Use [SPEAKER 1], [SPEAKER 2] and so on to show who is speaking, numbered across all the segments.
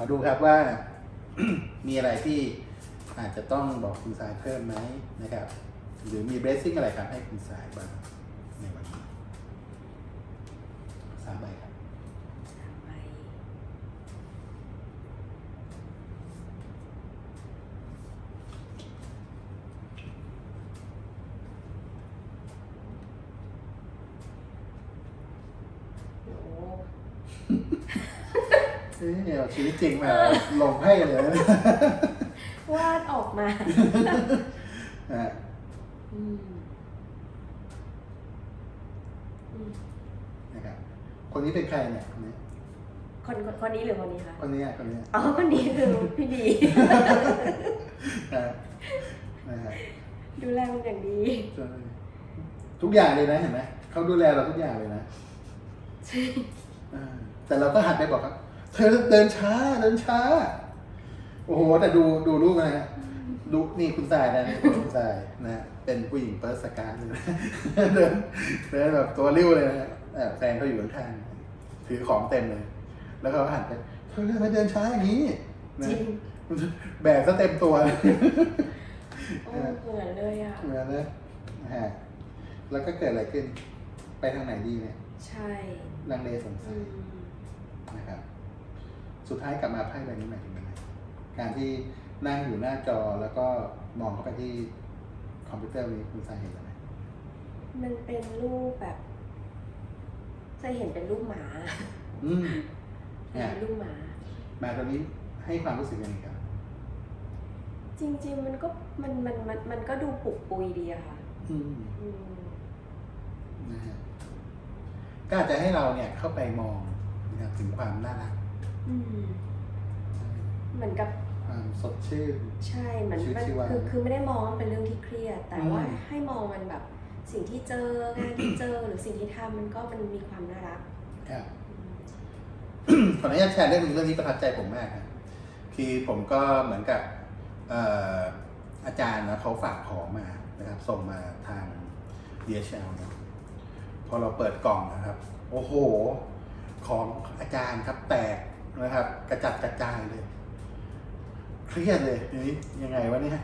[SPEAKER 1] อดูครับว่ามีอะไรที่อาจจะต้องบอกคุณสายเพิ่มไหมนะครับ หรือมีเบสซิ่งอะไรครับให้คุณสายบ้างในวันนี้สามใบครับ
[SPEAKER 2] ไป โอ้
[SPEAKER 1] เอ้ยเอาชีวิตจริงมาลงให้เลยนะ
[SPEAKER 2] วาดออกมา
[SPEAKER 1] อะ
[SPEAKER 2] อืมอืม
[SPEAKER 1] นะครับคนนี้เป็นใครเนี่ยคนนี้
[SPEAKER 2] คนคนคนนี้หรือคนนี้คะ
[SPEAKER 1] คนนี้อะคนนี้อะ
[SPEAKER 2] อ๋อคนนี้คือพี่ดี
[SPEAKER 1] อะนะฮะ
[SPEAKER 2] ดูแลมันอย่างดี
[SPEAKER 1] ทุกอย่างเลยนะเห็นไหมเขาดูแลเราทุกอย่างเลยนะ
[SPEAKER 2] ใช่
[SPEAKER 1] อ่าแต่เราก็หันไปบอกครับ เธอเดินช้าเดินช้า โอ้โห แต่ดูดูรูปนะฮะดูนี่คุณสายนะนี่คุณสายนะฮะเป็นผู้หญิงเปิร์สการเลยนะเดินเดินแบบตัวริ้วเลยนะฮะอ่าแฟนเขาอยู่ข้างๆถือของเต็มเลย แล้วเขาก็หันไปเธอทำไมเดินช้าอย่างนี้นะ
[SPEAKER 2] จริง
[SPEAKER 1] แบกซะเต็มตัวเลย
[SPEAKER 2] โอ้เหมือนเลยอะ
[SPEAKER 1] เหมือนนะฮะแล้วก็เกิดอะไรขึ้น ไปทางไหนดีเนี่ย
[SPEAKER 2] ใช่
[SPEAKER 1] ลังเลสงสั
[SPEAKER 2] อื
[SPEAKER 1] ย
[SPEAKER 2] ม
[SPEAKER 1] นะครับ สุดท้ายกลับมาไพ่ใบนี้หมายถึงอะไรการที่นั่งอยู่หน้าจอแล้วก็มองเข้าไปที่คอมพิวเตอร์นี้คุณสายเห็นอะไร
[SPEAKER 2] มันเป็นรูปแบบจะเห็นเป็นรูปหมา
[SPEAKER 1] อืม
[SPEAKER 2] เห็นเป็นรูปหมา
[SPEAKER 1] มาตัวนี้ให้ความรู้สึกยังไงครับ
[SPEAKER 2] จริง ๆ มันก็มันมันมันมันก็ดูปลุกปุยดีอะค่ะ
[SPEAKER 1] อืม
[SPEAKER 2] อืม
[SPEAKER 1] นะฮะก็อาจจะให้เราเนี่ยเข้าไปมองนะครับถึงความน่ารัก
[SPEAKER 2] อืม เหมือนกับ
[SPEAKER 1] ความสดชื่น
[SPEAKER 2] ใช่เหมือน
[SPEAKER 1] ชีวิต
[SPEAKER 2] มัน
[SPEAKER 1] ชีวา
[SPEAKER 2] คือคือไม่ได้มองว่ามันเป็นเรื่องที่เครียด แต่
[SPEAKER 1] อืม
[SPEAKER 2] ว่าให้มองมันแบบสิ่งที่เจองานที่เจอหรือสิ่งที่ทำมันก็มันมีความน่ารัก
[SPEAKER 1] ครับ
[SPEAKER 2] อืม
[SPEAKER 1] ขออนุญาตแชร์เรื่องหนึงเรื่องนี้ประทับใจผมมากครับคือผมก็เหมือนกับเอ่ออาจารย์นะเขาฝากของมานะครับ ส่งมาทาง DHL เนอะพอเราเปิดกล่องนะครับ โอ้โห ของอาจารย์ครับแตก นะครับ กระจัดกระจายเลยเครียดเลยทีนี้ยังไงวะเนี่ย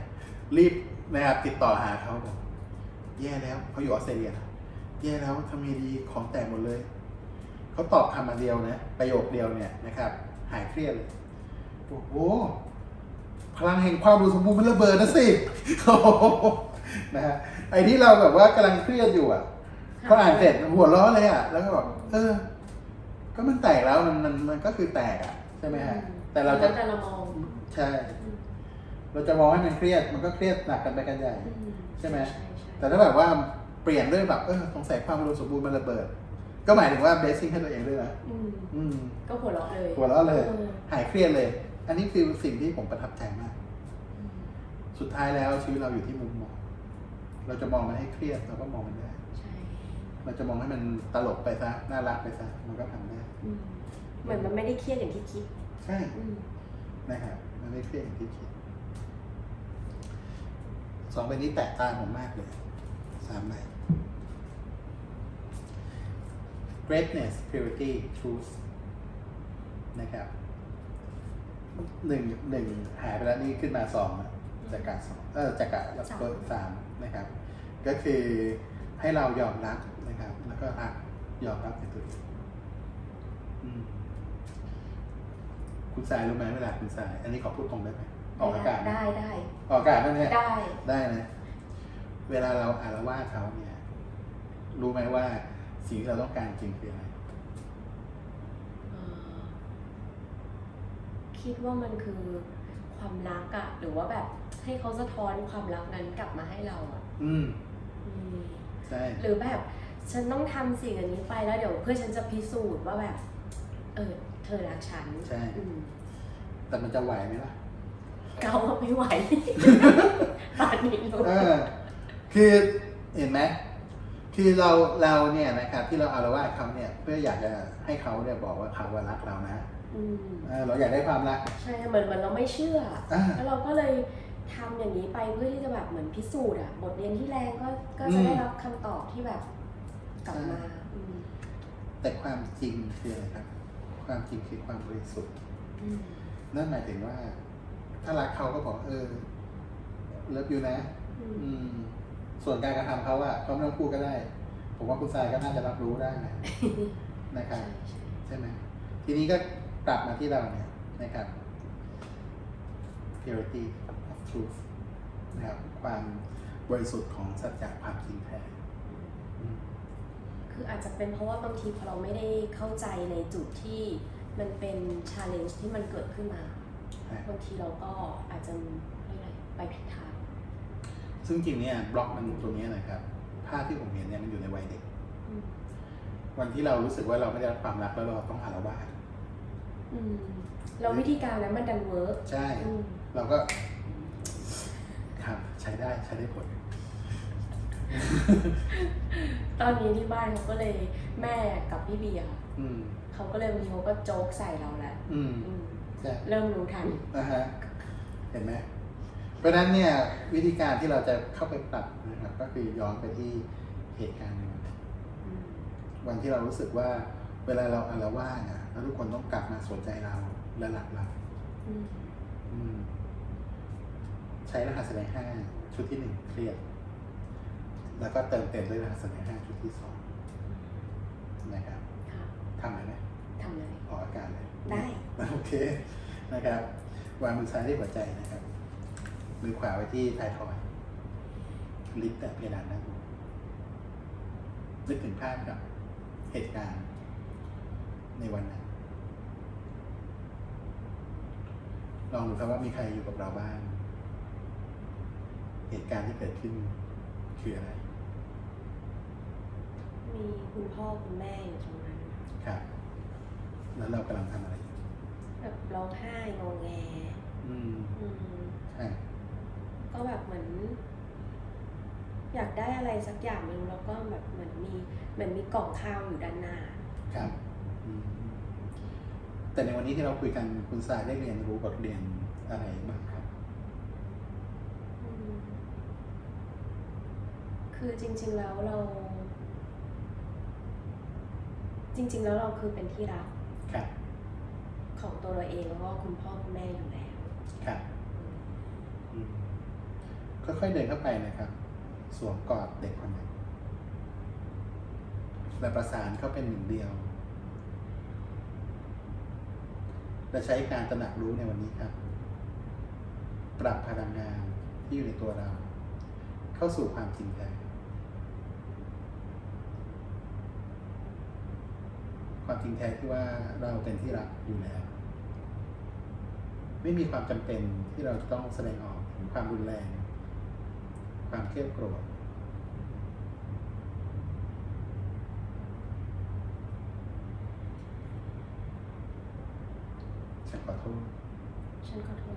[SPEAKER 1] รีบนะครับติดต่อหาเขาบอกแย่แล้วเขาอยู่ออสเตรเลียนะแย่แล้วทำไงดีของแตกหมดเลยเขาตอบคำมาเดียวนะประโยคเดียวเนี่ยนะครับ หายเครียดเลยโอ้โหพลังแห่งความรู้สมบูรณ์มันระเบิดนะสิโอ้โหนะฮะไอ้ที่เราแบบว่ากำลังเครียดอยู่อะพออ่านเสร็จหัวเร้อเลยอะ แล้วก็บอกเออ ก็มันแตกแล้วมันมันมันก็คือแตกอะใช่ไหมฮะแต่เราจะ
[SPEAKER 2] แต่เรามอง
[SPEAKER 1] ใช่ เราจะมองให้มันเครียดมันก็เครียดหนักกันไปกันใหญ่
[SPEAKER 2] อื
[SPEAKER 1] ใช่ไหม
[SPEAKER 2] ใช่
[SPEAKER 1] แต่ถ้าแบบว่าเปลี่ยนด้วยแบบเออสงสัยความอุดมสมบูรณ์มันระเบิด ก็หมายถึงว่าเบสซิ่งให้ตัวเองด้วยนะ
[SPEAKER 2] อืม
[SPEAKER 1] อืม
[SPEAKER 2] ก็หัวเราะเลย
[SPEAKER 1] หัวเราะเลย
[SPEAKER 2] ออ
[SPEAKER 1] หายเครียดเลย อันนี้คือสิ่งที่ผมประทับใจมาก
[SPEAKER 2] อืม
[SPEAKER 1] สุดท้ายแล้วชีวิตเราอยู่ที่มุมมอง เราจะมองมันให้เครียดเราก็มองมันได้
[SPEAKER 2] ใช่
[SPEAKER 1] เราจะมองให้มันตลกไปซะน่ารักไปซะมันก็ทำได้
[SPEAKER 2] อืมเหมือนมันไม่ได้เครียดอย่างที่คิด
[SPEAKER 1] ใช่
[SPEAKER 2] อืม
[SPEAKER 1] นะครับมันไม่เครียดอย่างที่คิดสองใบนี้แตกต่างผมมากเลยสามใบ greatness purity truth นะครับหนึ่งหนึ่งหายไปแล้วนี่ขึ้นมาสองแล้วจากกะสองเออจากกะแล้วก็สามนะครับ ก็คือให้เรายอมรับนะครับ แล้วก็รักยอมรับในตัวเองอืมคุณสายรู้ไหมเวลาคุณสาย อันนี้ขอพูดตรงได้ไหมออกอากาศหม
[SPEAKER 2] ได้ได้
[SPEAKER 1] ออกอากาศได้ไหม
[SPEAKER 2] ได้
[SPEAKER 1] ได้นะเวลาเราอารวาสเขาเนี่ย รู้ไหมว่าสิ่งที่เราต้องการจริงคืออะไร
[SPEAKER 2] เอ่อคิดว่ามันคือความรักอะหรือว่าแบบให้เขาสะท้อนความรักนั้นกลับมาให้เราอะ
[SPEAKER 1] อืม
[SPEAKER 2] อืม
[SPEAKER 1] ใช่
[SPEAKER 2] หรือแบบ ฉันต้องทำสิ่งอันนี้ไปแล้วเดี๋ยวเพื่อฉันจะพิสูจน์ว่าแบบ เออ เธอรักฉัน
[SPEAKER 1] ใช่
[SPEAKER 2] อืม
[SPEAKER 1] แต่มันจะไหวไหมล่ะ
[SPEAKER 2] เกาไม่ไหวตอนนี้รู้
[SPEAKER 1] เออ คือเห็นไหมคือเราเราเนี่ยนะครับ ที่เราอารวาสเขาเนี่ย เพื่ออยากจะให้เขาเนี่ยบอกว่าเขาว่ารักเรานะ
[SPEAKER 2] อืม
[SPEAKER 1] เออเราอยากได้ความรัก
[SPEAKER 2] ใช่เหมือนเหมือนเราไม่เชื่อ
[SPEAKER 1] อ่า
[SPEAKER 2] แล้วเราก็เลยทำอย่างนี้ไปเพื่อที่จะแบบเหมือนพิสูจน์อะบทเรียนที่แรงก็ก็จะได้รับคำตอบที่แบบ กลับมาอืม
[SPEAKER 1] แต่ความจริงคืออะไรครับ ความจริงคือความบริสุทธิ์
[SPEAKER 2] อืม
[SPEAKER 1] นั่นหมายถึงว่า ถ้ารักเขาก็บอก เออเลิฟอยู่นะ
[SPEAKER 2] อืม
[SPEAKER 1] อืม ส่วนการกระทำเขาอะเขาไม่ต้องพูดก็ได้ ผมว่าคุณทรายก็น่าจะรับรู้ได้นะ นะครับ
[SPEAKER 2] ใช่ใช่
[SPEAKER 1] ใช่ไหมทีนี้ก็กลับมาที่เราเนี่ยนะครับ purity of truth นะครับความบริสุทธิ์ของสัจจะความจริงแท้อืม
[SPEAKER 2] คืออาจจะเป็นเพราะว่าบางทีพอเราไม่ได้เข้าใจในจุดที่มันเป็นชาเลนจ์ที่มันเกิดขึ้นมา
[SPEAKER 1] ใช่
[SPEAKER 2] บางทีเราก็อาจจะเรียกอะไรไปผิดทาง
[SPEAKER 1] ซึ่งจริงเนี่ยบล็อกมันตรงเนี้ยนะครับภาพที่ผมเห็นเนี่ยมันอยู่ในวัยเด็ก
[SPEAKER 2] อืม
[SPEAKER 1] วันที่เรารู้สึกว่าเราไม่ได้รับความรักแล้วเราต้องอารวาส
[SPEAKER 2] อืมเราวิธีการนั้นมันดันเวิร์ก
[SPEAKER 1] ใช่
[SPEAKER 2] อืม
[SPEAKER 1] เราก็ครับใช้ได้ใช้ได้ผล
[SPEAKER 2] ตอนนี้ที่บ้านเขาก็เลยแม่กับพี่เบียร์
[SPEAKER 1] อืม
[SPEAKER 2] เขาก็เลยบางทีเขาก็โจ๊กใส่เราแหละ
[SPEAKER 1] อืม
[SPEAKER 2] อืม
[SPEAKER 1] ใช่
[SPEAKER 2] เริ่มรู้ทัน
[SPEAKER 1] นะฮะ เห็นไหม เพราะฉะนั้นเนี่ย วิธีการที่เราจะเข้าไปปรับนะครับ ก็คือย้อนไปที่เหตุการณ์หนึ่ง
[SPEAKER 2] อืม
[SPEAKER 1] วันที่เรารู้สึกว่าเวลาเราอารวาสอะแล้วทุกคนต้องกลับมาสนใจเราและหลักเรา
[SPEAKER 2] อืม
[SPEAKER 1] อืม ใช้รหัสแสดงห้าชุดที่หนึ่งเครียด แล้วก็เติมเต็มด้วยรหัสแสดงห้าชุดที่สองนะครับ
[SPEAKER 2] ค่ะ
[SPEAKER 1] ทำเลยไหม
[SPEAKER 2] ทำเลย
[SPEAKER 1] ออกอาการเลย
[SPEAKER 2] ได้
[SPEAKER 1] โอเคนะครับ วางมือซ้ายที่หัวใจนะครับ มือขวาไว้ที่ท้ายทอยลิฟต์แต่เพดานด้านบนนึกถึงภาพกับเหตุการณ์ในวันนั้น ลองดูครับว่ามีใครอยู่กับเราบ้าง เหตุการณ์ที่เกิดขึ้นคืออะไร
[SPEAKER 2] มีคุณพ่อคุณแม่อยู่ตรงนั้น
[SPEAKER 1] ครับ แล้วเรากำลังทำอะไรอยู่
[SPEAKER 2] แบบร้องไห้งอแง
[SPEAKER 1] อืม
[SPEAKER 2] อืม
[SPEAKER 1] ใช่
[SPEAKER 2] ก็แบบเหมือน อยากได้อะไรสักอย่างหนึ่งแล้วก็แบบเหมือนมีเหมือนมีกล่องข้าวอยู่ด้านหน้า
[SPEAKER 1] ครับอืมแต่ในวันนี้ที่เราคุยกันคุณสายได้เรียนรู้บทเรียนอะไรบ้างครับ
[SPEAKER 2] อืมคือจริง ๆ แล้วเรา จริง ๆ แล้วเราคือเป็นที่รัก
[SPEAKER 1] ครับ
[SPEAKER 2] ของตัวเราเองแล้วก็คุณพ่อคุณแม่อยู่แล้ว
[SPEAKER 1] ครับอืมค่อยๆเดินเข้าไปนะครับ สวมกอดเด็กคนหนึ่งและประสานเข้าเป็นหนึ่งเดียว และใช้การตระหนักรู้ในวันนี้ครับ ปรับพลังงานที่อยู่ในตัวเรา เข้าสู่ความจริงแท้ ความจริงแท้ที่ว่าเราเป็นที่รักอยู่แล้ว ไม่มีความจำเป็นที่เราจะต้องแสดงออกถึงความรุนแรง ความเครียดโกรธฉันขอโทษ
[SPEAKER 2] ฉันขอโทษ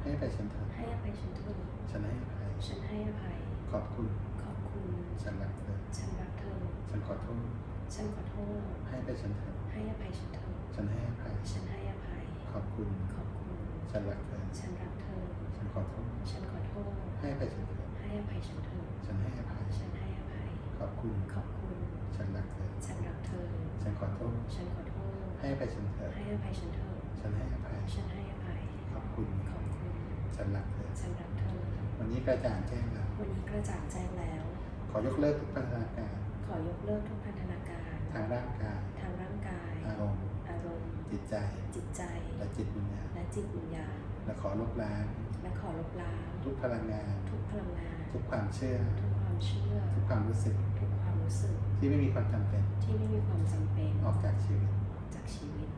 [SPEAKER 1] ให้อภัยฉันเถอะ
[SPEAKER 2] ให้อภัยฉันเถอะ
[SPEAKER 1] ฉันให้อภัย
[SPEAKER 2] ฉันให้อภัย
[SPEAKER 1] ขอบคุณ
[SPEAKER 2] ขอบคุณ
[SPEAKER 1] ฉันรักเธอ
[SPEAKER 2] ฉันรักเธอ
[SPEAKER 1] ฉันขอโทษ
[SPEAKER 2] ฉันขอโทษ
[SPEAKER 1] ให้อภัยฉันเถอะ
[SPEAKER 2] ให้อภัยฉันเถอะ
[SPEAKER 1] ฉันให้อภัย
[SPEAKER 2] ฉันให้อภัย
[SPEAKER 1] ขอบคุณ
[SPEAKER 2] ขอบคุณ
[SPEAKER 1] ฉันรักเธอ
[SPEAKER 2] ฉันรักเธอ
[SPEAKER 1] ฉันขอโทษ
[SPEAKER 2] ฉันขอโทษ
[SPEAKER 1] ให้อภัยฉันเถอะ
[SPEAKER 2] ให้อภัยฉันเถอะ
[SPEAKER 1] ฉันให้อภัย
[SPEAKER 2] ฉันให้อภัย
[SPEAKER 1] ขอบคุณ
[SPEAKER 2] ขอบคุณ
[SPEAKER 1] ฉันรักเธอ
[SPEAKER 2] ฉันรักเธอ
[SPEAKER 1] ฉันขอโทษ
[SPEAKER 2] ฉันขอโทษ
[SPEAKER 1] ให้อภัยฉันเถอะ
[SPEAKER 2] ให้อภัยฉันเถอะ
[SPEAKER 1] ฉันให้อภัย
[SPEAKER 2] ฉันให้อภัย
[SPEAKER 1] ขอบคุณ
[SPEAKER 2] ขอบคุณ
[SPEAKER 1] ฉันรักเธอ
[SPEAKER 2] ฉันรักเธอ
[SPEAKER 1] วันนี้กระจ่างแจ้งแล้ว
[SPEAKER 2] วันนี้กระจ่างแจ้งแล้ว
[SPEAKER 1] ขอยกเลิกทุกพันธนาการ
[SPEAKER 2] ข อยกเลิกทุกพันธนาการ
[SPEAKER 1] ทางร่างกาย
[SPEAKER 2] ทางร่างกาย
[SPEAKER 1] อารมณ์
[SPEAKER 2] อารมณ์
[SPEAKER 1] จิตใจ
[SPEAKER 2] จิตใจ
[SPEAKER 1] และจิตวิญญาณ
[SPEAKER 2] และจิตวิญญาณ
[SPEAKER 1] และขอลบล้าง
[SPEAKER 2] และขอลบล้าง
[SPEAKER 1] ทุกพลังงาน
[SPEAKER 2] ทุกพลังงาน
[SPEAKER 1] ทุกความเชื่อ
[SPEAKER 2] ทุกความเชื่อ
[SPEAKER 1] ทุกความรู้สึก
[SPEAKER 2] ทุกความรู้สึก
[SPEAKER 1] ที่ไม่มีความจำเป็น
[SPEAKER 2] ที่ไม่มีความจำเป็น
[SPEAKER 1] ออกจากชีวิต
[SPEAKER 2] จากชีวิต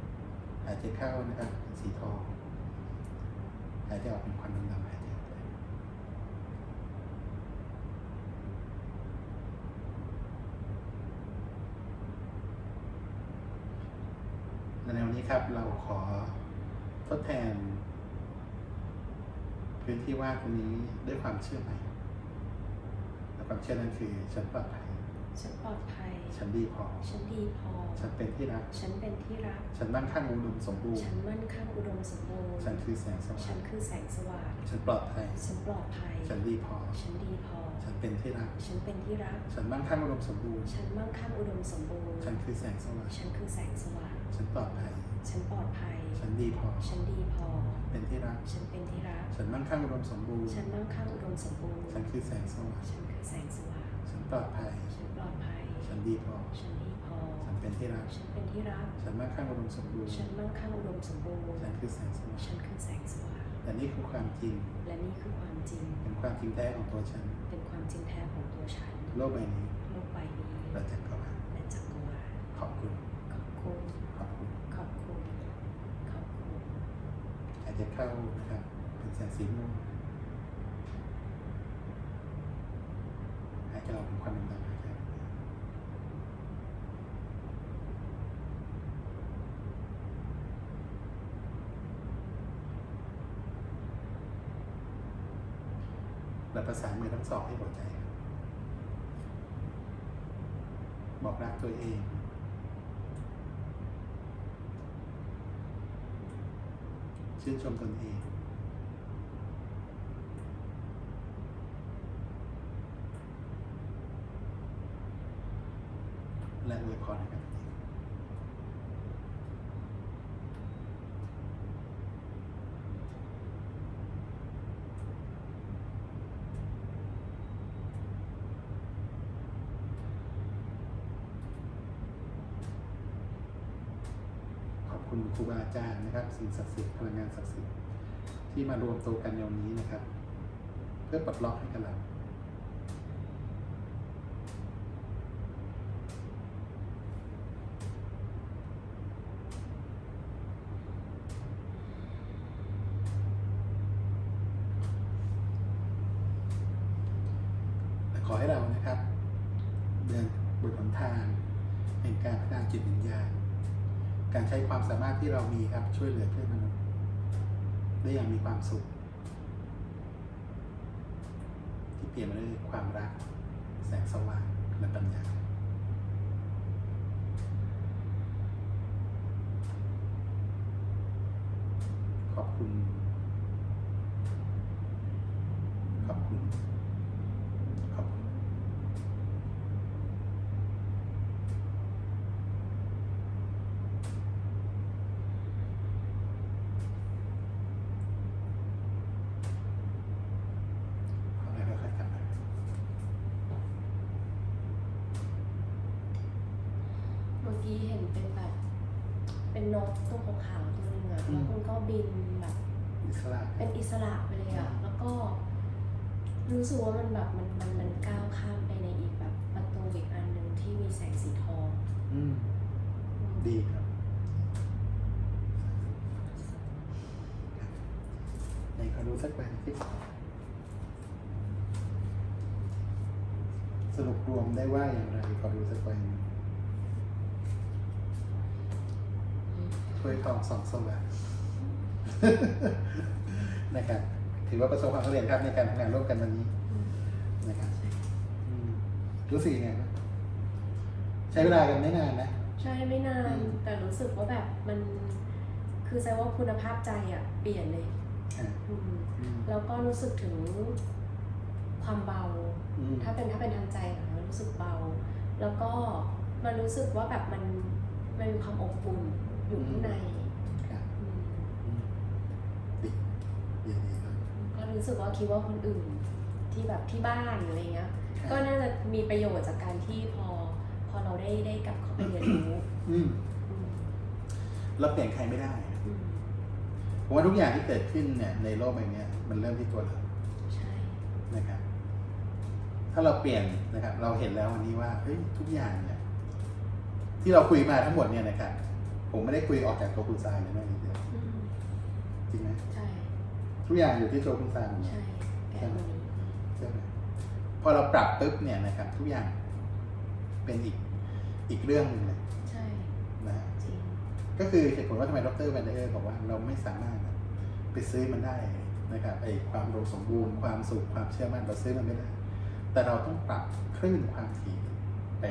[SPEAKER 1] หายใจเข้านะครับเป็นสีทอง หายใจออกเป็นควันดำๆหายใจออกไปและในี้ครับเราขอทดแทน พื้นที่ว่างตรงนี้ด้วยความเชื่อใหม่และความเชื่อนั้นคือฉันปลอดภัย
[SPEAKER 2] ฉันปลอดภัย
[SPEAKER 1] ฉันดีพอ
[SPEAKER 2] ฉันดีพอ
[SPEAKER 1] ฉันเป็นที่รัก
[SPEAKER 2] ฉันเป็นที่รัก
[SPEAKER 1] ฉันมั่งคั่งอุดมสมบูรณ์
[SPEAKER 2] ฉันมั่นคงอุดมสมบูรณ์
[SPEAKER 1] ฉันคือแสงส
[SPEAKER 2] ฉั
[SPEAKER 1] ว่านง
[SPEAKER 2] คือแสงสว่าง
[SPEAKER 1] ฉันปลอดภัย
[SPEAKER 2] ฉันปลอดภัย
[SPEAKER 1] ฉันดีพอ
[SPEAKER 2] ฉันดีพอ
[SPEAKER 1] ฉันเป็นที่รัก
[SPEAKER 2] ฉันเป็นที่รัก
[SPEAKER 1] ฉันมั่งคั่งอุดมสมบูรณ์
[SPEAKER 2] ฉันมั่งคั่งอุดมสมบูรณ์
[SPEAKER 1] ฉันคือแสงสว่าง
[SPEAKER 2] ฉันคือแสงสว่าง
[SPEAKER 1] ฉันปลอดภัย
[SPEAKER 2] ฉันปลอดภัย
[SPEAKER 1] ฉันดีพอ
[SPEAKER 2] ฉันดีพอ
[SPEAKER 1] เป็นที่รัก
[SPEAKER 2] ฉันเป็นที่รัก
[SPEAKER 1] ฉันมั่งคั่งอุดมสมบูรณ์
[SPEAKER 2] ฉันมั่งคั่งอุดมสมบูรณ์
[SPEAKER 1] ฉันคือแสงสว่าง
[SPEAKER 2] ฉันคือแสงสว่าง
[SPEAKER 1] ฉันปลอดภัย
[SPEAKER 2] ฉันปลอดภัย
[SPEAKER 1] ฉันดีพอ
[SPEAKER 2] ฉันดีพอ
[SPEAKER 1] ฉันเป็นที่รัก
[SPEAKER 2] ฉันเป็นที่รัก
[SPEAKER 1] ฉันมั่งคั่งอุดมสมบูรณ์
[SPEAKER 2] ฉันมั่งคั่งอุดมสมบูรณ์
[SPEAKER 1] ฉันคือแสงสว่าง
[SPEAKER 2] ฉันคือแสงสว่าง
[SPEAKER 1] แต่นี่คือความจริง
[SPEAKER 2] และนี่คือความจริง
[SPEAKER 1] เป็นความจริงแท้ของตัวฉัน
[SPEAKER 2] เป็นความจริงแท้ของตัวฉัน
[SPEAKER 1] โลกใบนี้
[SPEAKER 2] โลกใบนี้
[SPEAKER 1] เราจะเข้ามา
[SPEAKER 2] และจักรวาล
[SPEAKER 1] ขอบคุณ
[SPEAKER 2] ขอบคุณ
[SPEAKER 1] ขอบคุณ
[SPEAKER 2] ขอบคุณ ขอบคุณ
[SPEAKER 1] อาจจะเข้านะครับ เป็นแสงสีม่วงหายใจออกเป็นควันดำๆนะ ครับและประสานมือทั้งสองให้หัวใจบบอกรักตัวเอง ชื่นชมตนเอง และอวยพรให้กับตัวเองขอบ ครูบาอาจารย์นะครับสิ่งศักดิ์สิทธิ์พลังงานศักดิ์สิทธิ์ที่มารวมตัวกันในวันนี้นะครับ เพื่อปลดล็อกให้กับเราขอให้เรานะครับ เดินบนหนทางแห่งการพัฒนาจิตวิญญาณ การใช้ความสามารถที่เรามีครับช่วยเหลือเพื่อนมนุษย์ได้อย่างมีความสุข ที่เปลี่ยนมาด้วยความรัก แสงสว่างและปัญญาขอบคุณ ขอบคุณ ขอบคุณ เอาไงค่อยๆกลับมา
[SPEAKER 2] เมื่อกี้เห็นเป็นแบบ เป็นนกตัวขาวๆตัวหนึงอะแล้วคุณก็บินแบบ
[SPEAKER 1] อิสระ
[SPEAKER 2] เป็นอิสระไปเลยอะแล้วก็ รู้สึกว่ามันแบบมันมันมันก้าวข้ามไปในอีกแบบประตูอีกอันหนึ่งที่มีแสงสีทอง
[SPEAKER 1] อืมดีครับไหนขอดูสักใบสิสรุปรวมได้ว่าอย่างไรขอดูสักใบหนึ่ง ถ้วยทองสองสว่างนะครับถือว่าประสบความสำเร็จครับในการทำงานร่วมกันวันนี้นะครับอืมรู้สึกยังไงครับใช้เวลากันไม่นานนะ
[SPEAKER 2] ใช่ไม่นาน
[SPEAKER 1] อืม
[SPEAKER 2] แต่รู้สึกว่าแบบมัน คือแสดงว่าคุณภาพใจอะเปลี่ยนเลย
[SPEAKER 1] อ่า
[SPEAKER 2] อืม
[SPEAKER 1] อืม
[SPEAKER 2] แล้วก็รู้สึกถึงความเบา
[SPEAKER 1] อืม
[SPEAKER 2] ถ้าเป็นถ้าเป็นทางใจอะมันรู้สึกเบา แล้วก็มันรู้สึกว่าแบบมันมันมีความอบอุ่น อยู่ข้างใน
[SPEAKER 1] ครับ
[SPEAKER 2] อืม
[SPEAKER 1] อืมดีเยี่ยมดีเลย
[SPEAKER 2] ก็รู้สึกว่าคิดว่าคนอื่นที่แบบที่บ้านหรืออะไรเงี้ย
[SPEAKER 1] ครับ
[SPEAKER 2] ก็น่าจะมีประโยชน์จากการที่พอ พอเราได้ได้กลับเข้าไปเรียนรู้
[SPEAKER 1] อืม
[SPEAKER 2] อืม
[SPEAKER 1] เราเปลี่ยนใครไม่ได้
[SPEAKER 2] อืม
[SPEAKER 1] ผมว่าทุกอย่างที่เกิดขึ้นเนี่ยในโลกใบเนี้ยมันเริ่มที่ตัวเรา
[SPEAKER 2] ใช่
[SPEAKER 1] นะครับ ถ้าเราเปลี่ยนนะครับ เราเห็นแล้ววันนี้ว่าเฮ้ยทุกอย่างเนี่ย ที่เราคุยมาทั้งหมดเนี่ยนะครับ ผมไม่ได้คุยออกจากตัวคุณทรายเลยนะนิดเดียว
[SPEAKER 2] อืม
[SPEAKER 1] จริงไหม
[SPEAKER 2] ใช่
[SPEAKER 1] ทุกอย่างอยู่ที่ตัวคุณทรายหมดเลย
[SPEAKER 2] ใช่แก้วันนี้
[SPEAKER 1] ใช่ไหมพอเราปรับปุ๊บเนี่ยนะครับ ทุกอย่างเป็นอีกอีกเรื่องหนึ่งเลย
[SPEAKER 2] ใช่
[SPEAKER 1] นะ
[SPEAKER 2] จริง
[SPEAKER 1] ก็คือเหตุผลว่าทำไมดรแวนเดอร์บอกว่าเราไม่สามารถไปซื้อมันได้นะครับไอความอุดมสมบูรณ์ความสุขความเชื่อมั่นเราซื้อมันไม่ได้ แต่เราต้องปรับคลื่นความถี่ไป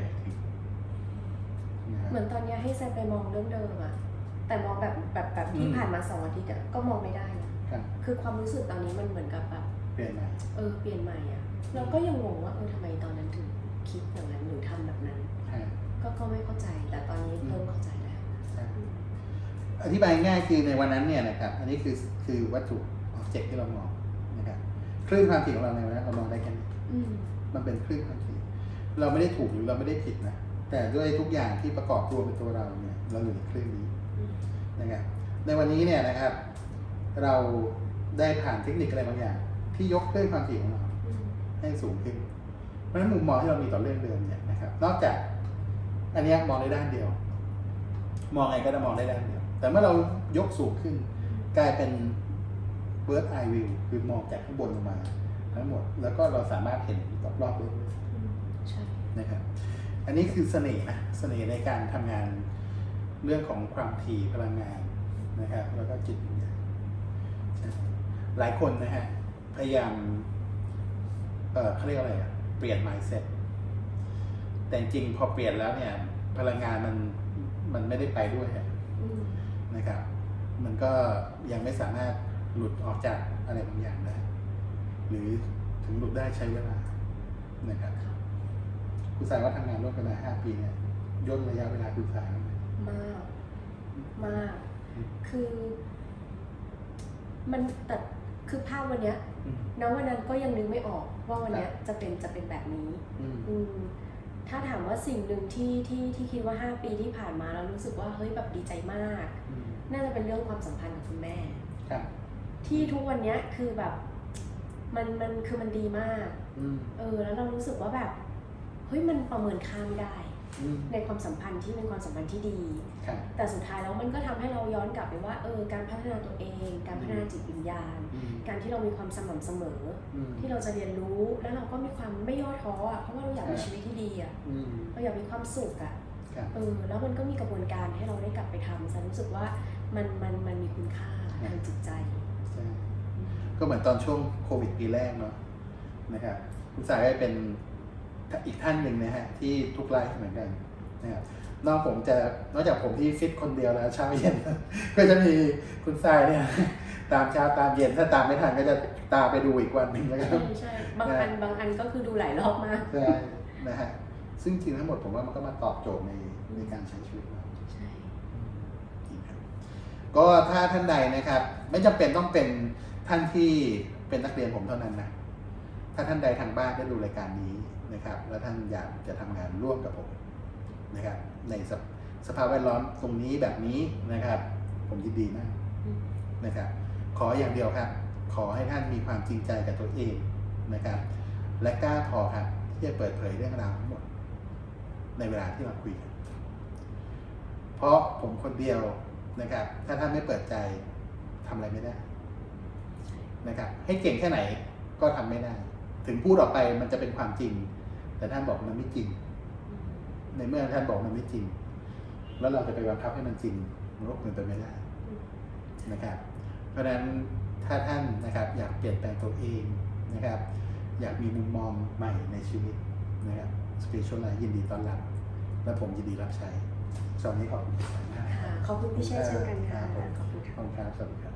[SPEAKER 2] เหมือนตอนเนี้ยให้แซนไปมองเรื่องเดิมอะแต่มองแบบแบบแบบที่
[SPEAKER 1] อืม
[SPEAKER 2] ผ่านมาสองอาทิตย์อะก็มองไม่ได้นะครับ คือความรู้สึกตอนนี้มันเหมือนกับแบบ
[SPEAKER 1] เปลี่ยนใหม่
[SPEAKER 2] เออเปลี่ยนใหม่อะเราก็ยังงงว่าเออทำไมตอนนั้นถึงคิดอย่างนั้นหรือทำแบบนั้น
[SPEAKER 1] ฮะ
[SPEAKER 2] ก็ก็ไม่เข้าใจแต่ตอนนี้เริ่มเข้าใจแล้ว
[SPEAKER 1] ใช่อธิบายง่ายคือในวันนั้นเนี่ยนะครับอันนี้คือคือวัตถุออบเจกที่เรามองนะครับคลื่นความถี่ของเราในวันนั้นเรามองได้แค่นี้
[SPEAKER 2] อืม
[SPEAKER 1] มันเป็นคลื่นความถี่เราไม่ได้ถูกหรือเราไม่ได้ผิดนะ แต่ด้วยทุกอย่างที่ประกอบรวมเป็นตัวเราเนี่ยเราอยู่ในคลื่นนี้
[SPEAKER 2] อืม
[SPEAKER 1] นะครับในวันนี้เนี่ยนะครับ เราได้ผ่านเทคนิคอะไรบางอย่าง ที่ยกคลื่นความถี่ของเรา
[SPEAKER 2] อืม
[SPEAKER 1] ให้สูงขึ้น เพราะฉะนั้นมุมมองที่เรามีต่อเรื่องเดิมเนี่ยนะครับ นอกจากอันเนี้ยมองได้ด้านเดียว มองไงก็จะมองได้ด้านเดียว แต่เมื่อเรายกสูงขึ้น กลายเป็น bird eye view คือมองจากข้างบนลงมา ทั้งหมด แล้วก็เราสามารถเห็นรอบๆด้วย
[SPEAKER 2] อืมใช่
[SPEAKER 1] นะครับ อันนี้คือเสน่ห์นะเสน่ห์ในการทำงานเรื่องของความถี่พลังงานนะครับ แล้วก็จิตวิญญาณหลายคนนะฮะพยายามเออเขาเรียกอะไรอะเปลี่ยน mindset แต่จริงพอเปลี่ยนแล้วเนี่ย พลังงานมันมันไม่ได้ไปด้วยนะครับ มันก็ยังไม่สามารถหลุดออกจากอะไรบางอย่างได้ หรือถึงหลุดได้ใช้เวลานะครับ คุณสายว่าทำงานร่วมกันมาห้าปีเนี่ยย่นระยะเวลาคุณสายไหม
[SPEAKER 2] มากมาก คือ มันแต่คือภาพวันเนี้ย
[SPEAKER 1] อืม
[SPEAKER 2] ณวันนั้นก็ยังนึกไม่ออกว่าวันเนี้ยจะเป็นจะเป็นแบบนี้
[SPEAKER 1] อืม
[SPEAKER 2] อืมถ้าถามว่าสิ่งหนึ่งที่ที่ที่คิดว่า5ปีที่ผ่านมาแล้วรู้สึกว่าเฮ้ยแบบดีใจมาก
[SPEAKER 1] อืม
[SPEAKER 2] น่าจะเป็นเรื่องความสัมพันธ์กับคุณแม่
[SPEAKER 1] ครับ
[SPEAKER 2] ที่ทุกวันเนี้ยคือแบบ มันมันคือมันดีมาก
[SPEAKER 1] อืม
[SPEAKER 2] เออ แล้วเรารู้สึกว่าแบบ เฮ้ยมันประเมินค่าไม่ได้
[SPEAKER 1] อืม
[SPEAKER 2] ในความสัมพันธ์ที่เป็นความสัมพันธ์ที่ดี
[SPEAKER 1] ครับ
[SPEAKER 2] แต่สุดท้ายแล้วมันก็ทำให้เราย้อนกลับไปว่าเออการพัฒนาตัวเอง การพัฒนาจิตวิญญาณ
[SPEAKER 1] อืม
[SPEAKER 2] การที่เรามีความสม่ำเสมอ
[SPEAKER 1] อืม
[SPEAKER 2] ที่เราจะเรียนรู้แล้วเราก็มีความไม่ย่อท้ออะเพราะว่าเราอยากมีชีวิตที่ดีอะ
[SPEAKER 1] อืม
[SPEAKER 2] เราอยากมีความสุขอะ
[SPEAKER 1] ครับ
[SPEAKER 2] เออแล้วมันก็มีกระบวนการให้เราได้กลับไปทำฉันรู้สึกว่ามันมันมันมีคุณค่าทางจิตใจ
[SPEAKER 1] ใช่ก็เหมือนตอนช่วงโควิดปีแรกเนาะนะครับคุณสายก็เป็น อีกท่านหนึ่งนะฮะที่ทุกไลฟ์เหมือนกันนะครับนอกผมจะนอกจากผมที่ฟิตคนเดียวแล้วเช้าเย็น ก็จะมีคุณสายเนี่ยตามเช้าตามเย็นถ้าตามไม่ทันก็จะตามไปดูอีกวันหนึ่งแล้วค
[SPEAKER 2] ใช่
[SPEAKER 1] รับ
[SPEAKER 2] ใช่บางอันบางอันก็คือดูหลายรอบมาก
[SPEAKER 1] ใช่นะฮะซึ่งจริงทั้งหมดผมว่ามันก็มาตอบโจทย์ในในการใช้ชีวิตเรา
[SPEAKER 2] ใช่
[SPEAKER 1] จริงครับก็ถ้าท่านใดนะครับ ไม่จำเป็นต้องเป็นท่านที่เป็นนักเรียนผมเท่านั้นนะถ้าท่านใดทางบ้านได้ดูรายการนี้ นะครับ แล้วท่านอยากจะทำงานร่วมกับผมนะครับ ในสภสภาพแวดล้อมตรงนี้แบบนี้นะครับ ผมยินดีมาก
[SPEAKER 2] อืม
[SPEAKER 1] นะครับ ขออย่างเดียวครับ ขอให้ท่านมีความจริงใจกับตัวเองนะครับ และกล้าพอครับที่จะเปิดเผยเรื่องราวทั้งหมด ในเวลาที่เราคุยกันเพราะผมคนเดียวนะครับ ถ้าท่านไม่เปิดใจทำอะไรไม่ได้นะครับ ให้เก่งแค่ไหนก็ทำไม่ได้ ถึงพูดออกไปมันจะเป็นความจริง แต่ท่านบอกมันไม่จริง
[SPEAKER 2] อืม
[SPEAKER 1] ในเมื่อท่านบอกมันไม่จริง แล้วเราจะไปบังคับให้มันจริงมันก็เป็นไปไม่ได้
[SPEAKER 2] อืม
[SPEAKER 1] นะครับ เพราะฉะนั้นถ้าท่านนะครับ อยากเปลี่ยนแปลงตัวเองนะครับ อยากมีมุมมองใหม่ในชีวิตนะครับสเปเชียลไลยินดีต้อนรับ และผมยินดีรับใช้สวัสดีขอบคุณมาก
[SPEAKER 2] ค่ะขอบคุณพี่เชษเช่นกันค่ะ
[SPEAKER 1] รับผม
[SPEAKER 2] ขอบคุณค่ะ
[SPEAKER 1] ขอบคุณครับสวัสดีครับ